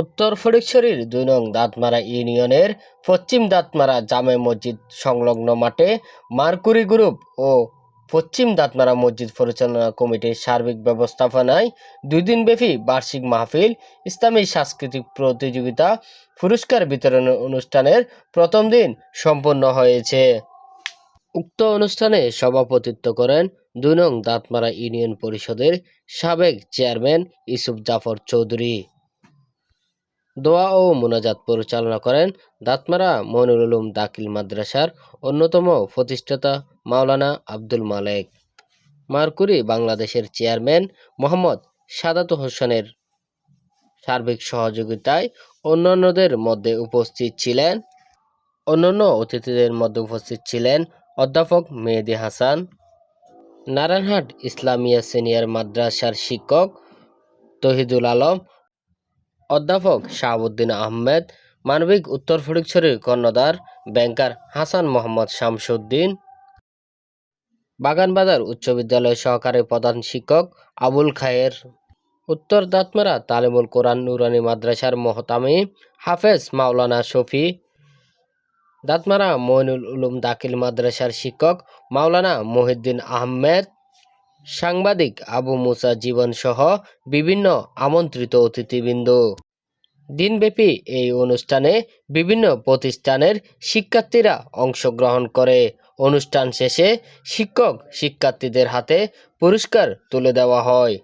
উত্তর ফটিকছড়ির দুই নং দাঁতমারা ইউনিয়নের পশ্চিম দাঁতমারা জামে মসজিদ সংলগ্ন মাঠে মার্কুরি গ্রুপ ও পশ্চিম দাঁতমারা মসজিদ পরিচালনা কমিটির সার্বিক ব্যবস্থাপনায় দুই দিনব্যাপী বার্ষিক মাহফিল, ইসলামী সাংস্কৃতিক প্রতিযোগিতা, পুরস্কার বিতরণ অনুষ্ঠানের প্রথম দিন সম্পন্ন হয়েছে। উক্ত অনুষ্ঠানে সভাপতিত্ব করেন দুই নং দাঁতমারা ইউনিয়ন পরিষদের সাবেক চেয়ারম্যান ইসুফ জাফর চৌধুরী। দোয়া ও মোনাজাত পরিচালনা করেন দাঁতমারা মইনুল উলুম দাখিল মাদ্রাসার অন্যতম প্রতিষ্ঠাতা মাওলানা আব্দুল মালেক। মারকুরি বাংলাদেশের চেয়ারম্যান মোহাম্মদ সাদাত হোসেনের সার্বিক সহযোগিতায় অন্যান্যদের মধ্যে উপস্থিত ছিলেন, অন্যান্য অতিথিদের মধ্যে উপস্থিত ছিলেন অধ্যাপক মেহেদি হাসান, নারায়ণহাট ইসলামিয়া সিনিয়র মাদ্রাসার শিক্ষক তহিদুল আলম অধ্যাপক শাহাবুদ্দিন আহমেদ, মানবিক উত্তর ফটিকছড়ির কর্ণধার ব্যাংকার হাসান মোহাম্মদ শামসুদ্দিন, বাগানবাজার উচ্চ বিদ্যালয়ের সহকারী প্রধান শিক্ষক আবুল খায়ের, উত্তর দাঁতমারা তালিমুল কোরআন নুরানি মাদ্রাসার মহতামি হাফেজ মাওলানা শফি, দাঁতমারা মইনুল উলুম দাখিল মাদ্রাসার শিক্ষক মাওলানা মহিউদ্দিন আহমেদ সাংবাদিক আবু মুসা জীবনসহ বিভিন্ন আমন্ত্রিত অতিথিবৃন্দ। দিনব্যাপী এই অনুষ্ঠানে বিভিন্ন প্রতিষ্ঠানের শিক্ষার্থীরা অংশগ্রহণ করে। অনুষ্ঠান শেষে শিক্ষক শিক্ষার্থীদের হাতে পুরস্কার তুলে দেওয়া হয়।